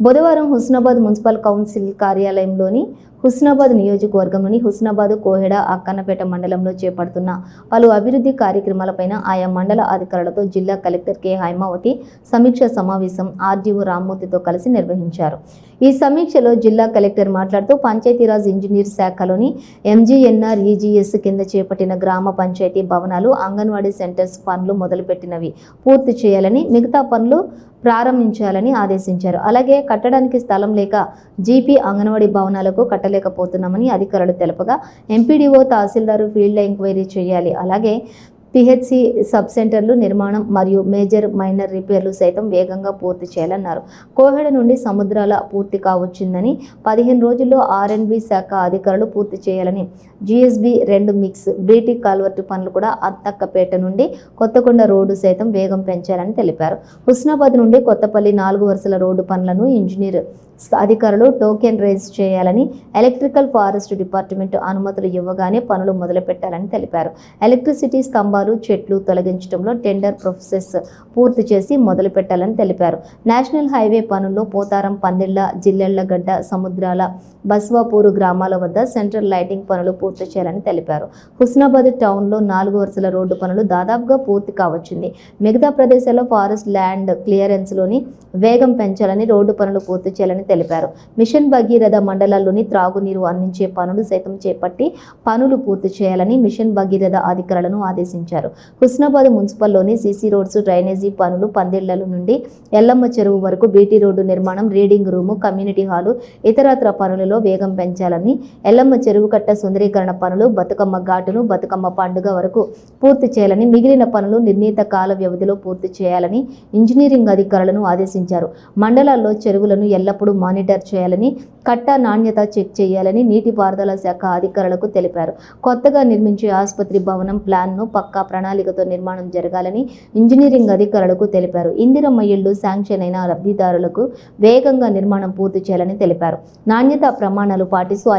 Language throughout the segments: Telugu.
బుధవారం హుస్నాబాద్ మున్సిపల్ కౌన్సిల్ కార్యాలయంలోని హుస్నాబాద్ నియోజకవర్గంలోని హుస్నాబాద్ కోహెడ అక్కన్నపేట మండలంలో చేపడుతున్న పలు అభివృద్ధి కార్యక్రమాలపైన ఆయా మండల అధికారులతో జిల్లా కలెక్టర్ కె హైమావతి సమీక్ష సమావేశం ఆర్డీఓ రామ్మూర్తితో కలిసి నిర్వహించారు. ఈ సమీక్షలో జిల్లా కలెక్టర్ మాట్లాడుతూ పంచాయతీరాజ్ ఇంజనీర్ శాఖలోని ఎంజీఎన్ఆర్ ఈజీఎస్ కింద చేపట్టిన గ్రామ పంచాయతీ భవనాలు అంగన్వాడీ సెంటర్స్ పనులు మొదలుపెట్టినవి పూర్తి చేయాలని మిగతా పనులు ప్రారంభించాలని ఆదేశించారు. అలాగే కట్టడానికి స్థలం లేక జీపీ అంగన్వాడీ భవనాలకు కట్టలేకపోతున్నామని అధికారులు తెలపగా ఎంపీడీఓ తహసీల్దారు ఫీల్డ్ ఎంక్వైరీ చేయాలి. అలాగే పిహెచ్సి సబ్ సెంటర్లు నిర్మాణం మరియు మేజర్ మైనర్ రిపేర్లు సైతం వేగంగా పూర్తి చేయాలన్నారు. కోహెడ నుండి సముద్రాల పూర్తి కావచ్చిందని పదిహేను రోజుల్లో ఆర్ఎండ్బి శాఖ అధికారులు పూర్తి చేయాలని జిఎస్బి రెండు మిక్స్ బ్రీటిక్ కాల్వర్టు పనులు కూడా అత్తక్కపేట నుండి కొత్తకొండ రోడ్డు సైతం వేగం పెంచాలని తెలిపారు. హుస్నాబాద్ నుండి కొత్తపల్లి నాలుగు వరుసల రోడ్డు పనులను ఇంజనీర్ అధికారులు టోకెన్ రైజ్ చేయాలని ఎలక్ట్రికల్ ఫారెస్ట్ డిపార్ట్మెంట్ అనుమతులు ఇవ్వగానే పనులు మొదలుపెట్టాలని తెలిపారు. ఎలక్ట్రిసిటీ స్తంభాలు చెట్లు తొలగించడంలో టెండర్ ప్రాసెస్ పూర్తి చేసి మొదలు పెట్టాలని తెలిపారు. నేషనల్ హైవే పనుల్లో పోతారం పందిళ్ళ జిల్లెళ్ళగడ్డ సముద్రాల బస్వాపూరు గ్రామాల వద్ద సెంట్రల్ లైటింగ్ పనులు పూర్తి చేయాలని తెలిపారు. హుస్నాబాద్ టౌన్లో నాలుగు వరుసల రోడ్డు పనులు దాదాపుగా పూర్తి కావచ్చింది. మిగతా ప్రదేశాల్లో ఫారెస్ట్ ల్యాండ్ క్లియరెన్స్లోని వేగం పెంచాలని రోడ్డు పనులు పూర్తి చేయాలని తెలిపారు. మిషన్ భగీరథ మండలాల్లోని త్రాగునీరు అందించే పనులు సైతం చేపట్టి పనులు పూర్తి చేయాలని మిషన్ భగీరథ అధికారులను ఆదేశించారు. హుస్నాబాద్ మున్సిపల్లోని సీసీ రోడ్స్ డ్రైనేజీ పనులు పందిళ్ళ నుండి ఎల్లమ్మ చెరువు వరకు బీటీ రోడ్డు నిర్మాణం రీడింగ్ రూము కమ్యూనిటీ హాలు ఇతరత్ర పనులలో వేగం పెంచాలని ఎల్లమ్మ చెరువు కట్ట సుందరీకరణ పనులు బతుకమ్మ ఘాటును బతుకమ్మ పండుగ వరకు పూర్తి చేయాలని మిగిలిన పనులు నిర్ణీత కాల వ్యవధిలో పూర్తి చేయాలని ఇంజనీరింగ్ అధికారులను ఆదేశించారు. మండలాల్లో చెరువులను ఎల్లప్పుడూ మానిటర్ చేయాలని కట్ట నాణ్యత చెక్ చేయాలని నీటిపారుదల శాఖ అధికారులకు తెలిపారు. కొత్తగా నిర్మించే ఆసుపత్రి భవనం ప్లాన్ను పక్కా ప్రణాళికతో నిర్మాణం జరగాలని ఇంజనీరింగ్ అధికారులకు తెలిపారు. ఇందిరమ్మ ఇళ్ళు శాంక్షన్ అయిన లబ్ధిదారులకు వేగంగా నిర్మాణం పూర్తి చేయాలని తెలిపారు. నాణ్యత ప్రమాణాలు పాటిస్తూ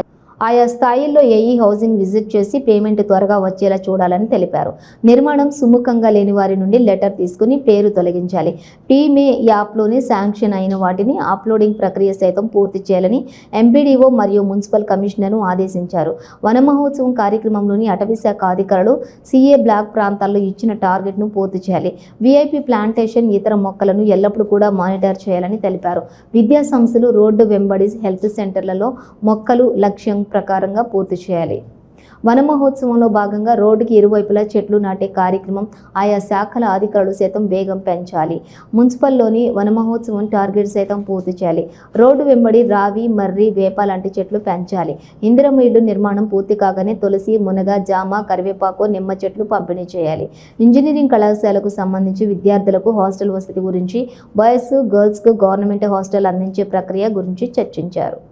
ఆయా స్థాయిల్లో ఏఈ హౌసింగ్ విజిట్ చేసి పేమెంట్ త్వరగా వచ్చేలా చూడాలని తెలిపారు. నిర్మాణం సుముఖంగా లేని వారి నుండి లెటర్ తీసుకుని పేరు తొలగించాలి. టీమే యాప్లోని శాంక్షన్ అయిన వాటిని అప్లోడింగ్ ప్రక్రియ సైతం పూర్తి చేయాలని ఎంపీడీఓ మరియు మున్సిపల్ కమిషనర్ను ఆదేశించారు. వన మహోత్సవం కార్యక్రమంలోని అటవీ శాఖ అధికారులు సీఏ బ్లాక్ ప్రాంతాల్లో ఇచ్చిన టార్గెట్ను పూర్తి చేయాలి. వీఐపీ ప్లాంటేషన్ ఇతర మొక్కలను ఎల్లప్పుడూ కూడా మానిటర్ చేయాలని తెలిపారు. విద్యాసంస్థలు రోడ్డు వెంబడి హెల్త్ సెంటర్లలో మొక్కలు లక్ష్యం ప్రకారంగా పూర్తి చేయాలి. వన మహోత్సవంలో భాగంగా రోడ్డుకి ఇరువైపులా చెట్లు నాటే కార్యక్రమం ఆయా శాఖల అధికారులు సైతం వేగం పెంచాలి. మున్సిపల్లోని వన మహోత్సవం టార్గెట్ సైతం పూర్తి చేయాలి. రోడ్డు వెంబడి రావి మర్రి వేప లాంటి చెట్లు పెంచాలి. ఇందిరమ్మ ఇల్లు నిర్మాణం పూర్తి కాగానే తులసి మునగ జామ కరివేపాకు నిమ్మ చెట్లు పంపిణీ చేయాలి. ఇంజనీరింగ్ కళాశాలకు సంబంధించి విద్యార్థులకు హాస్టల్ వసతి గురించి బాయ్స్ గర్ల్స్కు గవర్నమెంట్ హాస్టల్ అందించే ప్రక్రియ గురించి చర్చించారు.